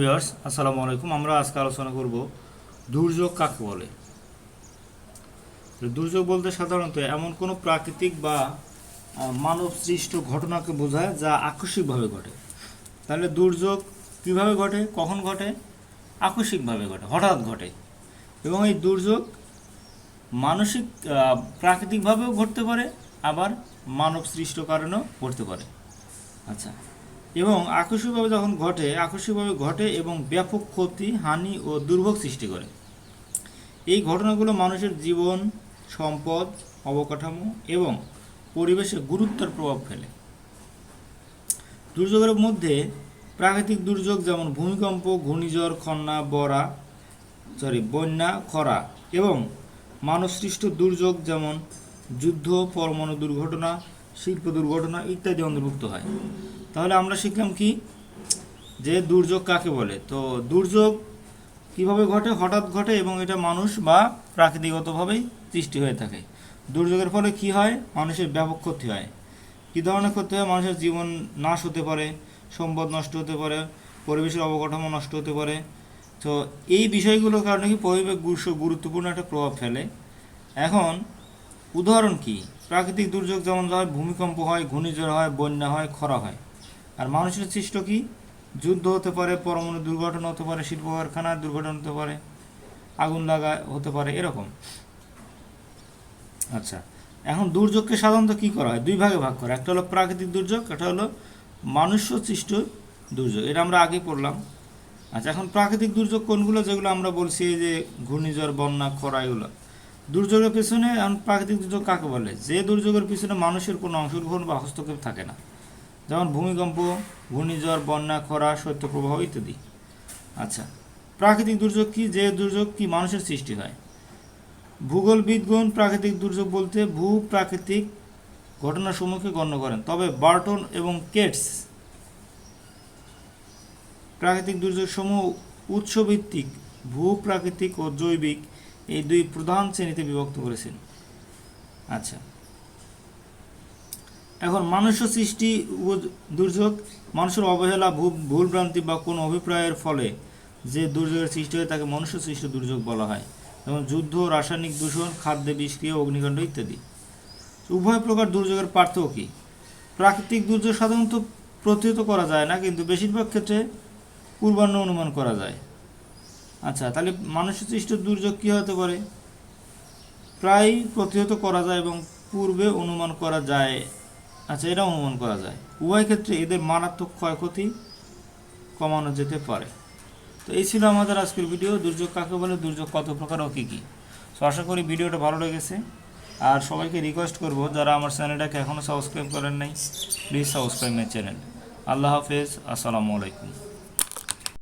Viewers, আসসালামু আলাইকুম। আমরা আজকে আলোচনা করব দুর্যোগ কাকে বলে? দুর্যোগ বলতে সাধারণত এমন কোনো প্রাকৃতিক বা মানব সৃষ্ট ঘটনাকে বোঝায় যা আকস্মিকভাবে ঘটে। তাহলে দুর্যোগ কীভাবে ঘটে, কখন ঘটে? আকস্মিকভাবে ঘটে, হঠাৎ ঘটে। এবং এই দুর্যোগ মানসিক প্রাকৃতিকভাবেও ঘটতে পারে, আবার মানব সৃষ্ট কারণেও ঘটতে পারে। আচ্ছা এবং আকস্মিকভাবে যখন ঘটে, আকস্মিকভাবে ঘটে এবং ব্যাপক ক্ষতি, হানি ও দুর্ভোগ সৃষ্টি করে। এই ঘটনাগুলো মানুষের জীবন, সম্পদ, অবকাঠামো এবং পরিবেশে গুরুত্বের প্রভাব ফেলে। দুর্যোগের মধ্যে প্রাকৃতিক দুর্যোগ যেমন ভূমিকম্প, ঘূর্ণিঝড়, খন্না, বরা সরি বন্যা, খরা এবং মানবসৃষ্ট দুর্যোগ যেমন যুদ্ধ, পরমাণু দুর্ঘটনা, শিল্প দুর্ঘটনা ইত্যাদি অন্তর্ভুক্ত হয়। তাহলে আমরা শিখলাম কি? যে দুর্যোগ কাকে বলে? তো দুর্যোগ কীভাবে ঘটে? হঠাৎ ঘটে এবং এটা মানুষ বা প্রাকৃতিকগতভাবেই সৃষ্টি হয়ে থাকে। দুর্যোগের ফলে কি হয়? মানুষের ব্যাপক ক্ষতি হয়। কী ধরনের ক্ষতি হয়? মানুষের জীবন নাশ হতে পারে, সম্পদ নষ্ট হতে পারে, পরিবেশের অবকাঠামো নষ্ট হতে পারে। তো এই বিষয়গুলোর কারণে কি পরিবেশ গুরু- গুরুত্বপূর্ণ একটা প্রভাব ফেলে। এখন উদাহরণ কি? প্রাকৃতিক দুর্যোগ যেমন হয়, ভূমিকম্প হয়, ঘূর্ণিঝড় হয়, বন্যা হয়, খরা হয়। আর মানুষের সৃষ্ট কি? যুদ্ধ হতে পারে, পরমাণু দুর্ঘটনা হতে পারে শিল্প কারখানার দুর্ঘটনা হতে পারে, আগুন লাগা হতে পারে, এরকম। আচ্ছা এখন দুর্যোগকে সাধারণত কি করা হয়? দুই ভাগে ভাগ করা একটা হলো প্রাকৃতিক দুর্যোগ, একটা হলো মানুষ্য সৃষ্ট দুর্যোগ। এটা আমরা আগে পড়লাম। আচ্ছা এখন প্রাকৃতিক দুর্যোগ কোনগুলো? যেগুলো আমরা বলছি এই যে ঘূর্ণিঝড়, বন্যা, খরা, এগুলো। দুর্যোগের পিছনে এখন প্রাকৃতিক দুর্যোগ কাকে বলে? যে দুর্যোগের পিছনে মানুষের কোনো অংশগ্রহণ বা হস্তক্ষেপ থাকে না। যেমন ভূমিকম্প, ঘূর্ণিঝড়, বন্যা, খরা, শৈত্যপ্রবাহ ইত্যাদি। আচ্ছা প্রাকৃতিক দুর্যোগ কি? যে দুর্যোগ কি মানুষের সৃষ্টি হয়? ভূগোলবিদগণ প্রাকৃতিক দুর্যোগ বলতে ভূ প্রাকৃতিক ঘটনাসমূহকে গণ্য করেন। তবে বার্টন এবং কেটস প্রাকৃতিক দুর্যোগ সমূহ উৎসভিত্তিক ভূ প্রাকৃতিক ও জৈবিক এই দুই প্রধান শ্রেণীতে বিভক্ত করেছেন। আচ্ছা এখন মানুষ সৃষ্টি দুর্যোগ, মানুষের অবহেলা ভুলভ্রান্তি বা কোনো অভিপ্রায়ের ফলে যে দুর্যোগের সৃষ্টি হয় তাকে মনুষ্য সৃষ্ট দুর্যোগ বলা হয়। যেমন যুদ্ধ, রাসায়নিক দূষণ, খাদ্যে বিষক্রিয়া অগ্নিকাণ্ড ইত্যাদি। উভয় প্রকার দুর্যোগের পার্থক্য কী? প্রাকৃতিক দুর্যোগ সাধারণত প্রতিহত করা যায় না, কিন্তু বেশিরভাগ ক্ষেত্রে পূর্বান্ন অনুমান করা যায়। আচ্ছা তাহলে মানুষ সৃষ্ট দুর্যোগ কী হতে পারে প্রায় প্রতিহত করা যায় এবং পূর্বে অনুমান করা যায় আচ্ছা এটাও অনুমান করা যায়। উভয় ক্ষেত্রে এদের মারাত্মক ক্ষয়ক্ষতি কমানো যেতে পারে। তো এই ছিল আমাদের আজকের ভিডিও। দুর্যোগ কাকে বলে? দুর্যোগ কত প্রকার ও কী কী? সো আশা করি ভিডিওটা ভালো লেগেছে। আর সবাইকে রিকোয়েস্ট করব, যারা আমার চ্যানেলটাকে এখনও সাবস্ক্রাইব করেন নাই প্লিজ সাবস্ক্রাইব মাই চ্যানেল আল্লাহ হাফেজ। আসসালামু আলাইকুম।